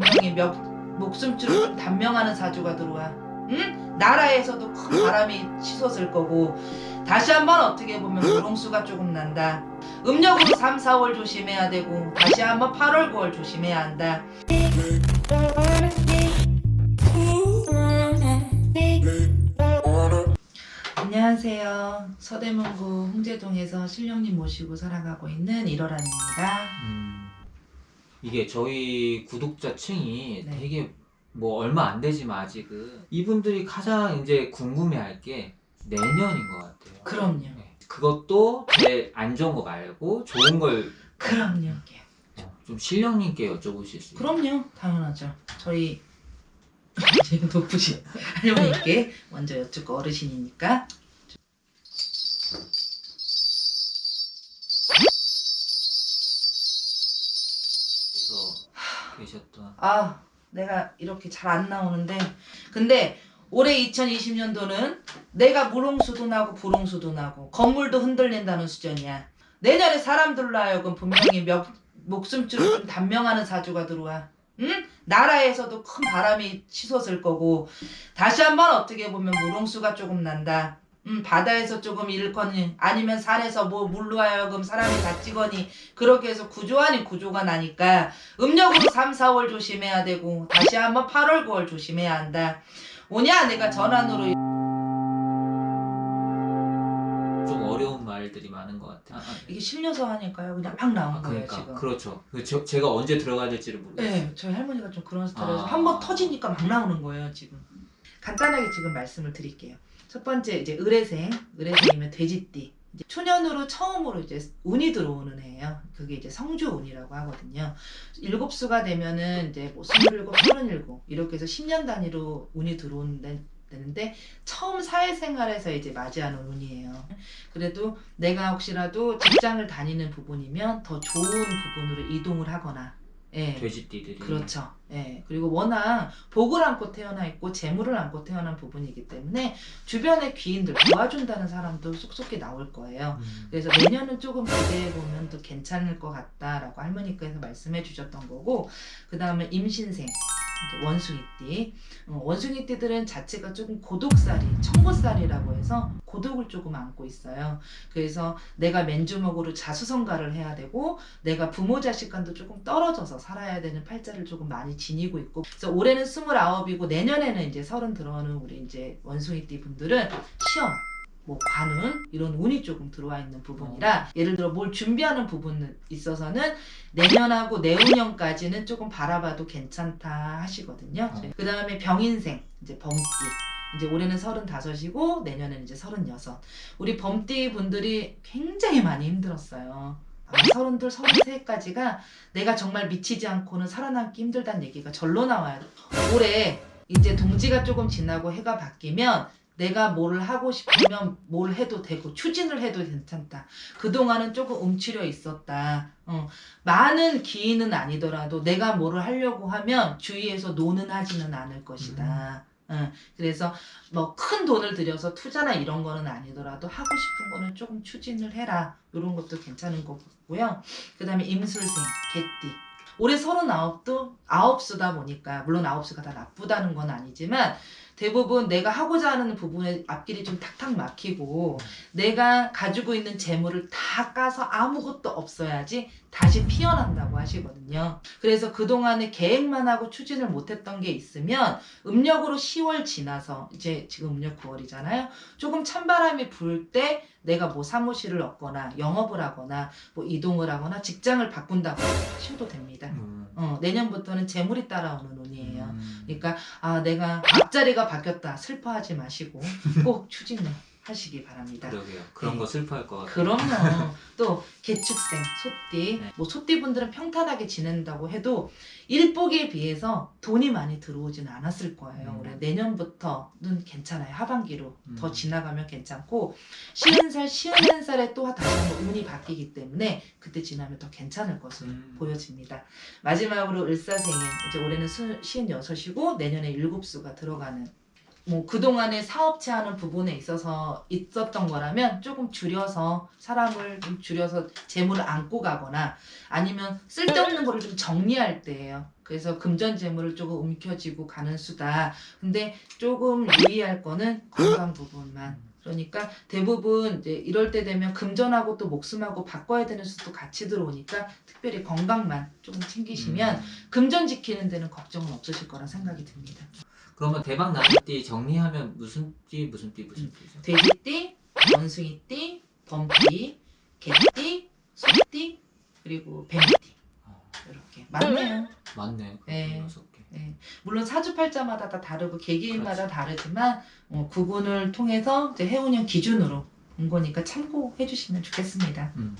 분명히 몇 목숨줄을 좀 단명하는 사주가 들어와. 응? 나라에서도 큰 바람이 치솟을 거고 다시 한번 어떻게 보면 불홍수가 조금 난다. 음력으로 3, 4월 조심해야 되고 다시 한번 8월, 9월 조심해야 한다. 안녕하세요. 서대문구 홍제동에서 신령님 모시고 살아가고 있는 일월안입니다. 음, 이게 저희 구독자층이 네. 되게 뭐 얼마 안 되지만 아직은 이분들이 가장 이제 궁금해할 게 내년인 것 같아요. 그럼요. 네. 그것도 제일 안 좋은 거 말고 좋은 걸좀 그럼요. 신령님께 여쭤보실 수 있어요. 그럼요. 당연하죠. 저희 지금 높으신 할머니께 먼저 여쭙고 어르신이니까. 계셨던 아, 내가 이렇게 잘 안 나오는데. 근데 올해 2020년도는 내가 물홍수도 나고 불홍수도 나고 건물도 흔들린다는 수준이야. 내년에 사람들로 하여금 분명히 몇, 목숨줄을 좀 단명하는 사주가 들어와. 응? 나라에서도 큰 바람이 치솟을 거고 다시 한번 어떻게 보면 물홍수가 조금 난다. 음, 바다에서 조금 잃거니 아니면 산에서 뭐 물로 하여금 사람이 다치거니 그렇게 해서 구조 아닌 구조가 나니까 음력으로 3, 4월 조심해야 되고 다시 한번 8월, 9월 조심해야 한다. 오냐 내가 전환으로 좀 어려운 말들이 많은 것 같아요. 아, 아, 이게 실려서 하니까요. 그냥 막 나온 아, 거예요 그러니까 지금. 그렇죠. 그 저- 제가 언제 들어가야 될지를 모르겠어요. 네, 저희 할머니가 좀 그런 스타일에서 아. 한번 터지니까 막 나오는 거예요 지금. 간단하게 지금 말씀을 드릴게요. 첫 번째 이제 을의생, 을의생이면 돼지띠. 초년으로 처음으로 이제 운이 들어오는 해예요. 그게 이제 성주운이라고 하거든요. 일곱 수가 되면은 이제 뭐 스물일곱, 서른일곱 이렇게 해서 10년 단위로 운이 들어오는데 처음 사회생활에서 이제 맞이하는 운이에요. 그래도 내가 혹시라도 직장을 다니는 부분이면 더 좋은 부분으로 이동을 하거나, 예, 돼지띠들이 그렇죠. 예. 그리고 워낙 복을 안고 태어나 있고 재물을 안고 태어난 부분이기 때문에 주변의 귀인들 도와준다는 사람도 속속히 나올 거예요. 음. 그래서 내년은 조금 기대해 보면 더 괜찮을 것 같다라고 할머니께서 말씀해 주셨던 거고 그 다음에 임신생 원숭이띠 어, 원숭이띠들은 자체가 조금 고독살이 청고살이라고 해서 고독을 조금 안고 있어요. 그래서 내가 맨주먹으로 자수성가를 해야 되고 내가 부모 자식 간도 조금 떨어져서 살아야 되는 팔자를 조금 많이 지니고 있고 그래서 올해는 스물아홉이고 내년에는 이제 서른 들어오는 우리 이제 원숭이띠 분들은 시험 뭐 관운 이런 운이 조금 들어와 있는 부분이라 예를 들어 뭘 준비하는 부분 있어서는 내년하고 내후년까지는 조금 바라봐도 괜찮다 하시거든요. 어. 그 다음에 병인생 이제 범띠 이제 올해는 서른다섯이고 내년에는 이제 서른여섯 우리 범띠 분들이 굉장히 많이 힘들었어요. 서른둘, 서른세까지가 내가 정말 미치지 않고는 살아남기 힘들다는 얘기가 절로 나와요. 올해 이제 동지가 조금 지나고 해가 바뀌면 내가 뭘 하고 싶으면 뭘 해도 되고 추진을 해도 괜찮다. 그동안은 조금 움츠려 있었다. 어, 많은 기인은 아니더라도 내가 뭐를 하려고 하면 주위에서 노는 하지는 않을 것이다. 어, 그래서 뭐 큰 돈을 들여서 투자나 이런 거는 아니더라도 하고 싶은 거는 조금 추진을 해라. 이런 것도 괜찮은 거고요. 그 다음에 임술생, 개띠. 올해 서른아홉도 아홉 수다 보니까 물론 아홉 수가 다 나쁘다는 건 아니지만 대부분 내가 하고자 하는 부분에 앞길이 좀 탁탁 막히고 내가 가지고 있는 재물을 다 까서 아무것도 없어야지 다시 피어난다고 하시거든요. 그래서 그동안에 계획만 하고 추진을 못했던 게 있으면 음력으로 10월 지나서 이제 지금 음력 9월이잖아요. 조금 찬바람이 불 때 내가 뭐 사무실을 얻거나 영업을 하거나 뭐 이동을 하거나 직장을 바꾼다고 하셔도 됩니다. 음. 어, 내년부터는 재물이 따라오는 운이에요. 음. 그러니까 아 내가 앞자리가 바뀌었다 슬퍼하지 마시고 꼭 추진을 하시기 바랍니다. 그러게요. 그런 네. 거 슬퍼할 것 같아요. 그럼요. 또 개축생, 소띠, 네. 뭐 소띠 분들은 평탄하게 지낸다고 해도 일복에 비해서 돈이 많이 들어오지는 않았을 거예요. 음. 올해 내년부터는 괜찮아요. 하반기로 음. 더 지나가면 괜찮고 쉬는 살, 쉬는 살에 또 다시 한번 운이 바뀌기 때문에 그때 지나면 더 괜찮을 것으로 음. 보여집니다. 마지막으로 을사생에 이제 올해는 수- 쉬운 여섯이고 내년에 일곱 수가 들어가는 뭐 그동안에 사업체 하는 부분에 있어서 있었던 거라면 조금 줄여서 사람을 좀 줄여서 재물을 안고 가거나 아니면 쓸데없는 거를 좀 정리할 때예요. 그래서 금전 재물을 조금 움켜쥐고 가는 수다. 근데 조금 유의할 거는 건강 부분만. 그러니까 대부분 이제 이럴 때 되면 금전하고 또 목숨하고 바꿔야 되는 수도 같이 들어오니까 특별히 건강만 조금 챙기시면 음. 금전 지키는 데는 걱정은 없으실 거라 생각이 듭니다. 그러면 대박 나는 띠 정리하면 무슨 띠 무슨 띠 무슨 띠죠? 돼지띠, 원숭이띠, 범띠, 개띠, 소띠, 그리고 뱀띠. 어, 이렇게 많네요. 맞네. 네. 여섯 개. 네. 물론 사주팔자마다 다 다르고 개개인마다 다르지만 어, 구분을 통해서 이제 해운형 기준으로 온 거니까 참고해 주시면 좋겠습니다. 음.